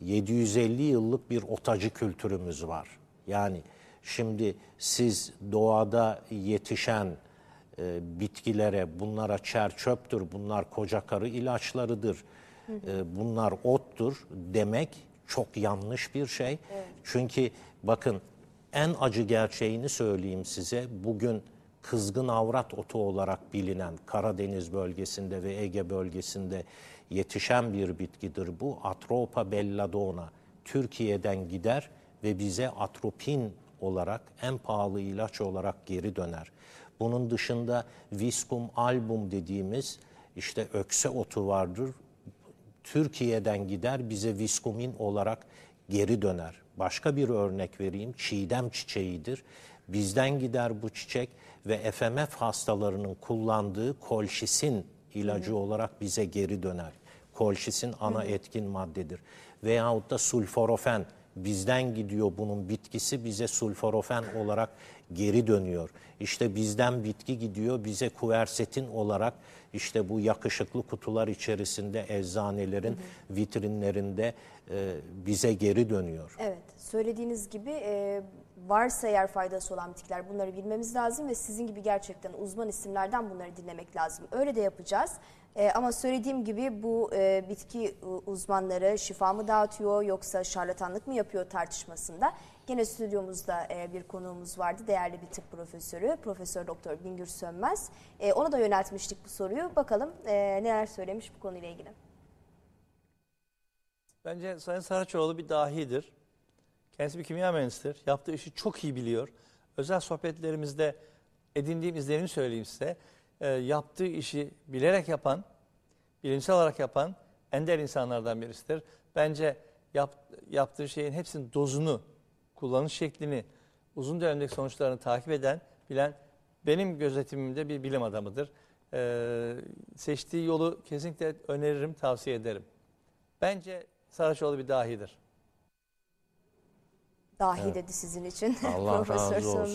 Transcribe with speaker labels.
Speaker 1: 750 yıllık bir otacı kültürümüz var. Yani şimdi siz doğada yetişen e, bitkilere bunlara çer çöptür, bunlar koca karı ilaçlarıdır, e, bunlar ottur demek çok yanlış bir şey. Çünkü bakın en acı gerçeğini söyleyeyim size. Bugün kızgın avrat otu olarak bilinen Karadeniz bölgesinde ve Ege bölgesinde yetişen bir bitkidir bu. Atropa belladonna Türkiye'den gider ve bize atropin olarak en pahalı ilaç olarak geri döner. Bunun dışında Viscum album dediğimiz işte ökse otu vardır. Türkiye'den gider bize viskumin olarak geri döner. Başka bir örnek vereyim. Çiğdem çiçeğidir. Bizden gider bu çiçek ve FMF hastalarının kullandığı kolşisin ilacı olarak bize geri döner. Kolşisin ana etkin maddedir. Veyahut da sulforofen bizden gidiyor bunun bitkisi bize sulforofen olarak geri dönüyor. İşte bizden bitki gidiyor bize kuversetin olarak işte bu yakışıklı kutular içerisinde eczanelerin vitrinlerinde e, bize geri dönüyor.
Speaker 2: Evet, söylediğiniz gibi e, varsa eğer faydası olan bitkiler bunları bilmemiz lazım ve sizin gibi gerçekten uzman isimlerden bunları dinlemek lazım. Öyle de yapacağız. E, ama söylediğim gibi bu e, bitki uzmanları şifa mı dağıtıyor yoksa şarlatanlık mı yapıyor tartışmasında. Gene stüdyomuzda e, bir konuğumuz vardı. Değerli bir tıp profesörü, Profesör Doktor Bingür Sönmez. E, ona da yöneltmiştik bu soruyu. Bakalım e, neler söylemiş bu konuyla ilgili.
Speaker 3: Bence Sayın Saraçoğlu bir dahidir. Kendisi bir kimya mühendisidir. Yaptığı işi çok iyi biliyor. Özel sohbetlerimizde edindiğim izlenimi söyleyeyim size. Yaptığı işi bilerek yapan, bilimsel olarak yapan ender insanlardan birisidir. Bence yap, yaptığı şeyin hepsinin dozunu, kullanış şeklini, uzun dönemdeki sonuçlarını takip eden, bilen benim gözetimimde bir bilim adamıdır. E, seçtiği yolu kesinlikle öneririm, tavsiye ederim. Bence Saraçoğlu bir dahidir.
Speaker 2: Dahi dedi sizin için.
Speaker 1: Allah
Speaker 2: Profesör
Speaker 1: razı olsun.